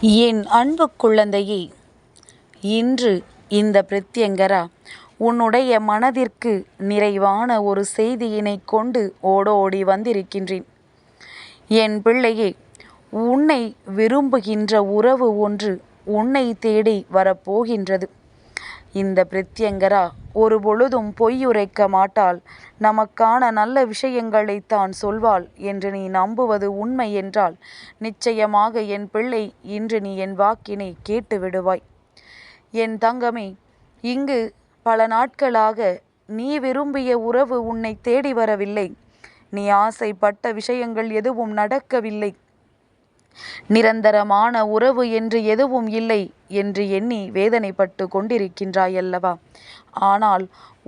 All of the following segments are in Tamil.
என் அன்பு குழந்தையே இன்று இந்த பிரத்யங்கரா உன்னுடைய மனதிற்கு நிறைவான ஒரு செய்தியினைக் கொண்டு ஓடோடி வந்திருக்கின்றேன். என் பிள்ளையே உன்னை விரும்புகின்ற உறவு ஒன்று உன்னை தேடி வரப்போகின்றது. இந்த பிரத்யங்கரா ஒரு பொழுதும் பொய்யுரைக்க மாட்டாள். நமக்கான நல்ல விஷயங்களைத்தான் சொல்வாள் என்று நீ நம்புவது உண்மை என்றால் நிச்சயமாக என் பிள்ளை இன்று நீ என் வாக்கினை கேட்டு விடுவாய். என் தங்கமே இங்கு பல நாட்களாக நீ விரும்பிய உறவு உன்னை தேடி வரவில்லை. நீ ஆசைப்பட்ட விஷயங்கள் எதுவும் நடக்கவில்லை. நிரந்தரமான உறவு என்று எதுவும் இல்லை என்று எண்ணி வேதனைப்பட்டு கொண்டிருக்கின்றாயல்லவா ஆனால்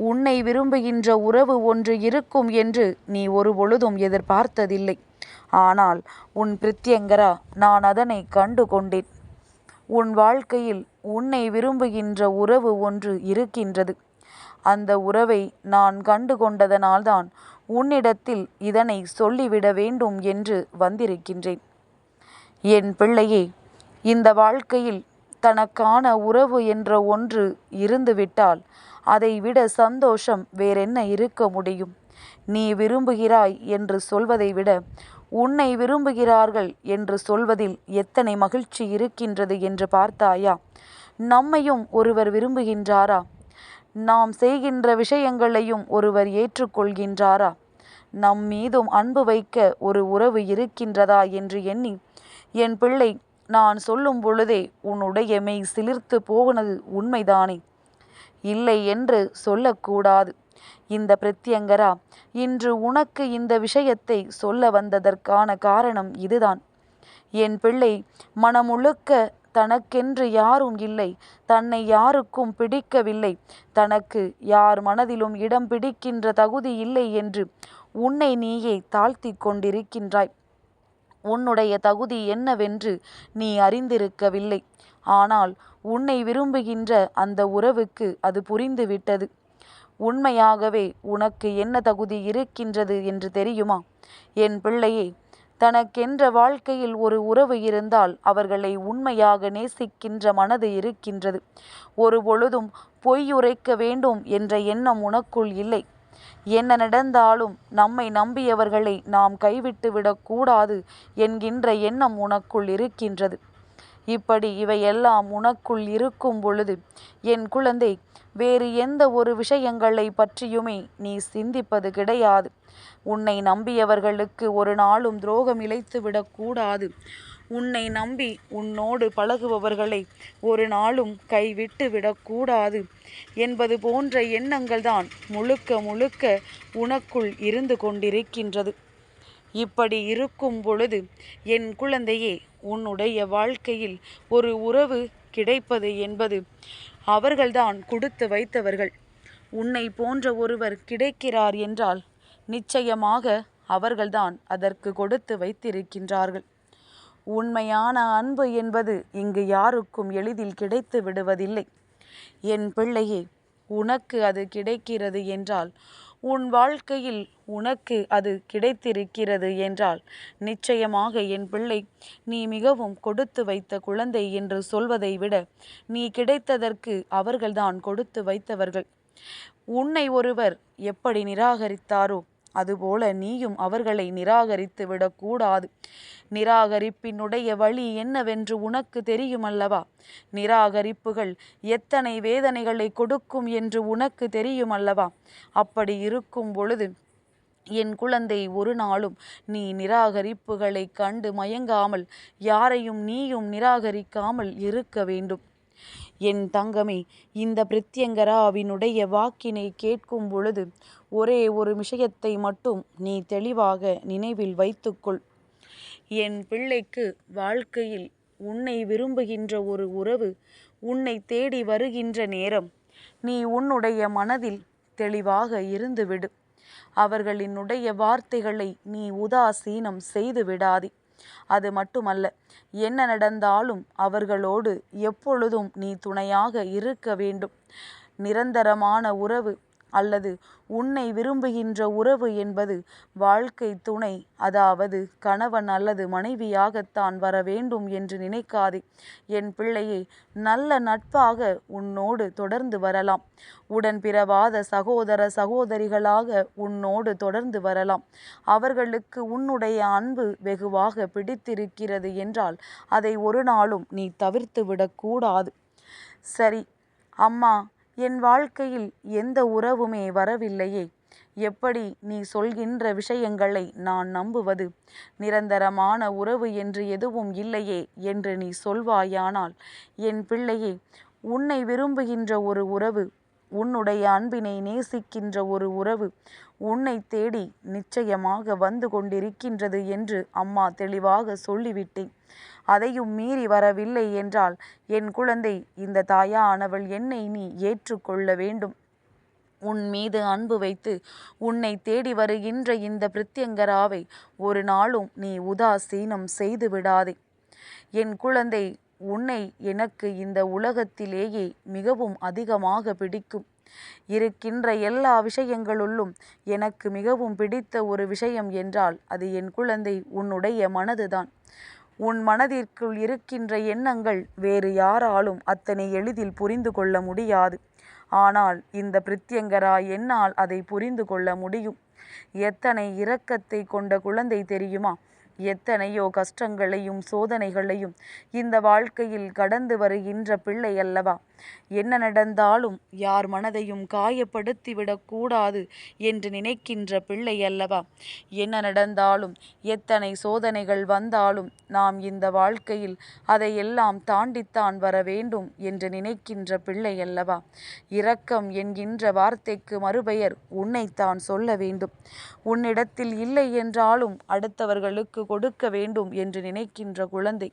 உன்னை விரும்புகின்ற உறவு ஒன்று இருக்கும் என்று நீ ஒரு பொழுதும் எதிர்பார்த்ததில்லை. ஆனால் உன் பிரித்யங்கரா நான் அதனை கண்டு கொண்டேன். உன் வாழ்க்கையில் உன்னை விரும்புகின்ற உறவு ஒன்று இருக்கின்றது. அந்த உறவை நான் கண்டு கொண்டதனால்தான் உன்னிடத்தில் இதனை சொல்லிவிட வேண்டும் என்று வந்திருக்கின்றேன். என் பிள்ளையே இந்த வாழ்க்கையில் தனக்கான உறவு என்ற ஒன்று இருந்துவிட்டால் அதை விட சந்தோஷம் வேறென்ன இருக்க முடியும்? நீ விரும்புகிறாய் என்று சொல்வதை விட உன்னை விரும்புகிறார்கள் என்று சொல்வதில் எத்தனை மகிழ்ச்சி இருக்கின்றது என்று பார்த்தாயா? நம்மையும் ஒருவர் விரும்புகின்றாரா? நாம் செய்கின்ற விஷயங்களையும் ஒருவர் ஏற்றுக்கொள்கின்றாரா? நம் மீதும் அன்பு வைக்க ஒரு உறவு இருக்கின்றதா என்று எண்ணி என் பிள்ளை நான் சொல்லும் பொழுதே உன்னுடைய மெய் சிலிர்த்து போனது உண்மைதானே? இல்லை என்று சொல்லக்கூடாது. இந்த பிரத்யங்கரா இன்று உனக்கு இந்த விஷயத்தை சொல்ல வந்ததற்கான காரணம் இதுதான். என் பிள்ளை மனமுழுக்க தனக்கென்று யாரும் இல்லை தன்னை யாருக்கும் பிடிக்கவில்லை தனக்கு யார் மனதிலும் இடம் பிடிக்கின்ற தகுதி இல்லை என்று உன்னை நீயே தாழ்த்தி கொண்டிருக்கின்றாய். உன்னுடைய தகுதி என்னவென்று நீ அறிந்திருக்கவில்லை. ஆனால் உன்னை விரும்புகின்ற அந்த உறவுக்கு அது புரிந்துவிட்டது. உண்மையாகவே உனக்கு என்ன தகுதி இருக்கின்றது என்று தெரியுமா? என் பிள்ளையே தனக்கென்ற வாழ்க்கையில் ஒரு உறவு இருந்தால் அவர்களை உண்மையாக நேசிக்கின்ற மனது இருக்கின்றது. ஒரு பொழுதும் பொய் உரைக்க வேண்டும் என்ற எண்ணம் உனக்குள் இல்லை. என்ன நடந்தாலும் நம்மை நம்பியவர்களை நாம் கைவிட்டு விடக்கூடாது என்கின்ற எண்ணம் உனக்குள் இருக்கின்றது. இப்படி இவையெல்லாம் உனக்குள் இருக்கும் பொழுது என் குழந்தை வேறு எந்த ஒரு விஷயங்களை பற்றியுமே நீ சிந்திப்பது கிடையாது. உன்னை நம்பியவர்களுக்கு ஒரு நாளும் துரோகம் இழைத்து விடக்கூடாது உன்னை நம்பி உன்னோடு பழகுபவர்களை ஒரு நாளும் கைவிட்டு விடக்கூடாது என்பது போன்ற எண்ணங்கள் தான் முழுக்க முழுக்க உனக்குள் இருந்து கொண்டிருக்கின்றது. இப்படி இருக்கும் பொழுது என் குழந்தையே உன்னுடைய வாழ்க்கையில் ஒரு உறவு கிடைப்பது என்பது அவர்கள்தான் கொடுத்து வைத்தவர்கள். உன்னை போன்ற ஒருவர் கிடைக்கிறார் என்றால் நிச்சயமாக அவர்கள்தான் அதற்கு கொடுத்து வைத்திருக்கின்றார்கள். உண்மையான அன்பு என்பது இங்கு யாருக்கும் எளிதில் கிடைத்து விடுவதில்லை. என் பிள்ளையே உனக்கு அது கிடைக்கிறது என்றால் உன் வாழ்க்கையில் உனக்கு அது கிடைத்திருக்கிறது என்றால் நிச்சயமாக என் பிள்ளை நீ மிகவும் கொடுத்து வைத்த குழந்தை என்று சொல்வதை விட நீ கிடைத்ததற்கு அவர்கள்தான் கொடுத்து வைத்தவர்கள். உன்னை ஒருவர் எப்படி நிராகரித்தாரோ அதுபோல நீயும் அவர்களை நிராகரித்து விடக்கூடாது. நிராகரிப்பினுடைய வழி என்னவென்று உனக்கு தெரியுமல்லவா? நிராகரிப்புகள் எத்தனை வேதனைகளை கொடுக்கும் என்று உனக்கு தெரியுமல்லவா? அப்படி இருக்கும் பொழுது என் குழந்தை ஒரு நாளும் நீ நிராகரிப்புகளை கண்டு மயங்காமல் யாரையும் நீயும் நிராகரிக்காமல் இருக்க வேண்டும். என் தங்கமே இந்த பிரித்யங்கராவினுடைய வாக்கினை கேட்கும் பொழுது ஒரே ஒரு விஷயத்தை மட்டும் நீ தெளிவாக நினைவில் வைத்துக்கொள். என் பிள்ளைக்கு வாழ்க்கையில் உன்னை விரும்புகின்ற ஒரு உறவு உன்னை தேடி வருகின்ற நேரம் நீ உன்னுடைய மனதில் தெளிவாக இருந்துவிடு. அவர்களினுடைய வார்த்தைகளை நீ உதாசீனம் செய்து விடாதே. அது மட்டுமல்ல என்ன நடந்தாலும் அவர்களோடு எப்பொழுதும் நீ துணையாக இருக்க வேண்டும். நிரந்தரமான உறவு அல்லது உன்னை விரும்புகின்ற உறவு என்பது வாழ்க்கை துணை. அதாவது கணவன் அல்லது மனைவியாகத்தான் வர வேண்டும் என்று நினைக்காதே. என் பிள்ளையே நல்ல நட்பாக உன்னோடு தொடர்ந்து வரலாம். உடன் பிறவாத சகோதர சகோதரிகளாக உன்னோடு தொடர்ந்து வரலாம். அவர்களுக்கு உன்னுடைய அன்பு வெகுவாக பிடித்திருக்கிறது என்றால் அதை ஒரு நாளும் நீ தவிர்த்து விடக்கூடாது சரி அம்மா என் வாழ்க்கையில் எந்த உறவுமே வரவில்லையே. எப்படி நீ சொல்கின்ற விஷயங்களை நான் நம்புவது? நிரந்தரமான உறவு என்று எதுவும் இல்லையே என்று நீ சொல்வாயானால் என் பிள்ளையே உன்னை விரும்புகின்ற ஒரு உறவு உன்னுடைய அன்பினை நேசிக்கின்ற ஒரு உறவு உன்னை தேடி நிச்சயமாக வந்து கொண்டிருக்கின்றது என்று அம்மா தெளிவாக சொல்லிவிட்டேன். அதையும் மீறி வரவில்லை என்றால் என் குழந்தை இந்த தாயானவள் என்னை நீ ஏற்றுக்கொள்ள வேண்டும். உன் மீது அன்பு வைத்து உன்னை தேடி வருகின்ற இந்த பிரித்யங்கராவை ஒரு நாளும் நீ உதாசீனம் செய்து விடாதே. என் குழந்தை உன்னை எனக்கு இந்த உலகத்திலேயே மிகவும் அதிகமாக பிடிக்கும். இருக்கின்ற எல்லா விஷயங்களுள்ளும் எனக்கு மிகவும் பிடித்த ஒரு விஷயம் என்றால் அது என் குழந்தை உன்னுடைய மனதுதான். உன் மனதிற்குள் இருக்கின்ற எண்ணங்கள் வேறு யாராலும் அத்தனை எளிதில் புரிந்து கொள்ள முடியாது. ஆனால் இந்த பிரித்யங்கரா என்னால் அதை புரிந்து கொள்ள முடியும். எத்தனை இரக்கத்தை கொண்ட குழந்தை தெரியுமா? எத்தனையோ கஷ்டங்களையும் சோதனைகளையும் இந்த வாழ்க்கையில் கடந்து வருகின்ற பிள்ளை அல்லவா? என்ன நடந்தாலும் யார் மனதையும் காயப்படுத்திவிடக்கூடாது என்று நினைக்கின்ற பிள்ளை அல்லவா? என்ன நடந்தாலும் எத்தனை சோதனைகள் வந்தாலும் நாம் இந்த வாழ்க்கையில் அதையெல்லாம் தாண்டித்தான் வர வேண்டும் என்று நினைக்கின்ற பிள்ளை அல்லவா? இரக்கம் என்கின்ற வார்த்தைக்கு மறுபெயர் உன்னைத்தான் சொல்ல வேண்டும். உன்னிடத்தில் இல்லை என்றாலும் அடுத்தவர்களுக்கு கொடுக்க வேண்டும் என்று நினைக்கின்ற குழந்தை.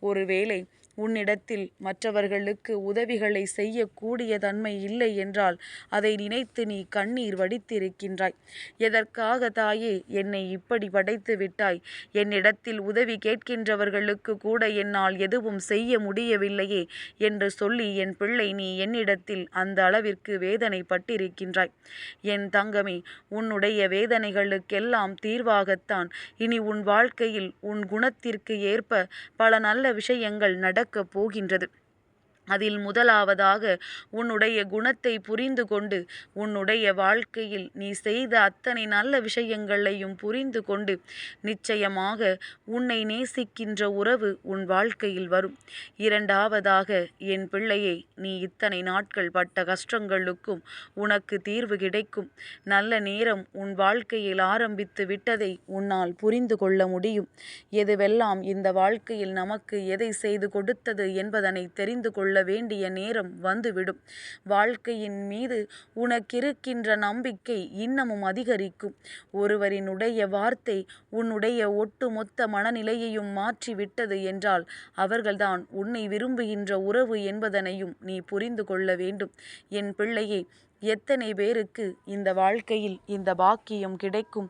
ஒருவேளை உன்னிடத்தில் மற்றவர்களுக்கு உதவிகளை செய்யக்கூடிய தன்மை இல்லை என்றால் அதை நினைத்து நீ கண்ணீர் வடித்திருக்கின்றாய். எதற்காக தாயே என்னை இப்படி படைத்து விட்டாய்? என்னிடத்தில் உதவி கேட்கின்றவர்களுக்கு கூட என்னால் எதுவும் செய்ய முடியவில்லையே என்று சொல்லி என் பிள்ளை நீ என்னிடத்தில் அந்த அளவிற்கு வேதனைப்பட்டிருக்கின்றாய். என் தங்கமே உன்னுடைய வேதனைகளுக்கெல்லாம் தீர்வாகத்தான். இனி உன் வாழ்க்கையில் உன் குணத்திற்கு ஏற்ப பல நல்ல விஷயங்கள் நட நடக்கப் போகின்றது. அதில் முதலாவதாக உன்னுடைய குணத்தை புரிந்து கொண்டு உன்னுடைய வாழ்க்கையில் நீ செய்த அத்தனை நல்ல விஷயங்களையும் புரிந்து கொண்டு நிச்சயமாக உன்னை நேசிக்கின்ற உறவு உன் வாழ்க்கையில் வரும். இரண்டாவதாக என் பிள்ளையை நீ இத்தனை நாட்கள் பட்ட கஷ்டங்களுக்கும் உனக்கு தீர்வு கிடைக்கும். நல்ல நேரம் உன் வாழ்க்கையில் ஆரம்பித்து விட்டதை உன்னால் புரிந்து கொள்ள முடியும். எதுவெல்லாம் இந்த வாழ்க்கையில் நமக்கு எதை செய்து கொடுத்தது என்பதனை தெரிந்து கொள்ள கொள்ள வேண்டிய நேரம் வந்துவிடும். வாழ்க்கையின் மீது உனக்கிருக்கின்ற நம்பிக்கை இன்னமும் அதிகரிக்கும். ஒருவரினுடைய வார்த்தை உன்னுடைய ஒட்டுமொத்த மனநிலையையும் மாற்றிவிட்டது என்றால் அவர்கள்தான் உன்னை விரும்புகின்ற உறவு என்பதனையும் நீ புரிந்து கொள்ள வேண்டும். என் பிள்ளையே எத்தனை பேருக்கு இந்த வாழ்க்கையில் இந்த பாக்கியம் கிடைக்கும்?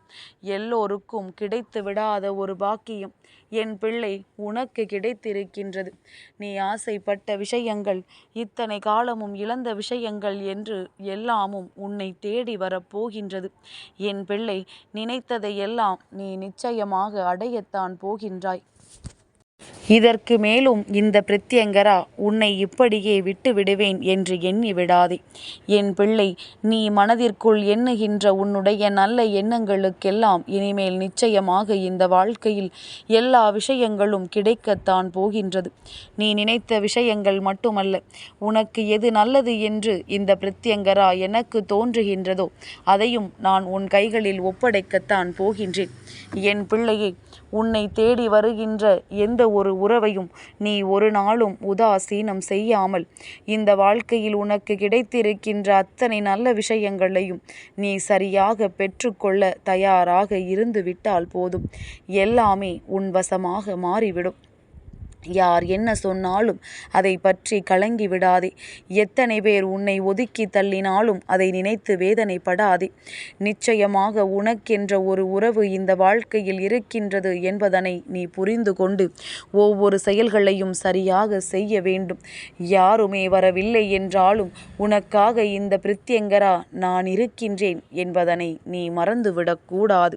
எல்லோருக்கும் கிடைத்து விடாத ஒரு பாக்கியம். என் பிள்ளை உனக்கு கிடைத்திருக்கின்றது. நீ ஆசைப்பட்ட விஷயங்கள் இத்தனை காலமும் இழந்த விஷயங்கள் என்று எல்லாமும் உன்னை தேடி வரப்போகின்றது என் பிள்ளை நினைத்ததை எல்லாம் நீ நிச்சயமாக அடையத்தான் போகின்றாய். இதற்கு மேலும் இந்த பிரத்யங்கரா உன்னை இப்படியே விட்டு விடுவேன் என்று எண்ணி விடாதே. என் பிள்ளை நீ மனதிற்குள் எண்ணுகின்ற உன்னுடைய நல்ல எண்ணங்களுக்கெல்லாம் இனிமேல் நிச்சயமாக இந்த வாழ்க்கையில் எல்லா விஷயங்களும் கிடைக்கத்தான் போகின்றது. நீ நினைத்த விஷயங்கள் மட்டுமல்ல. உனக்கு எது நல்லது என்று இந்த பிரத்யங்கரா எனக்கு தோன்றுகின்றதோ அதையும் நான் உன் கைகளில் ஒப்படைக்கத்தான் போகின்றேன். என் பிள்ளையை உன்னை தேடி வருகின்ற எந்த ஒரு உறவையும் நீ ஒரு நாளும் உதாசீனம் செய்யாமல் இந்த வாழ்க்கையில் உனக்கு கிடைத்திருக்கின்ற அத்தனை நல்ல விஷயங்களையும் நீ சரியாக பெற்றுக்கொள்ள தயாராக இருந்து விட்டால் போதும். எல்லாமே உன் வசமாக மாறிவிடும். யார் என்ன சொன்னாலும் அதை பற்றி கலங்கி விடாதே. எத்தனை பேர் உன்னை ஒதுக்கி தள்ளினாலும் அதை நினைத்து வேதனைப்படாதே. நிச்சயமாக உனக்கென்ற ஒரு உறவு இந்த வாழ்க்கையில் இருக்கின்றது என்பதனை நீ புரிந்து கொண்டு ஒவ்வொரு செயல்களையும் சரியாக செய்ய வேண்டும். யாருமே வரவில்லை என்றாலும் உனக்காக இந்த பிரித்யங்கரா நான் இருக்கின்றேன் என்பதனை நீ மறந்துவிடக்கூடாது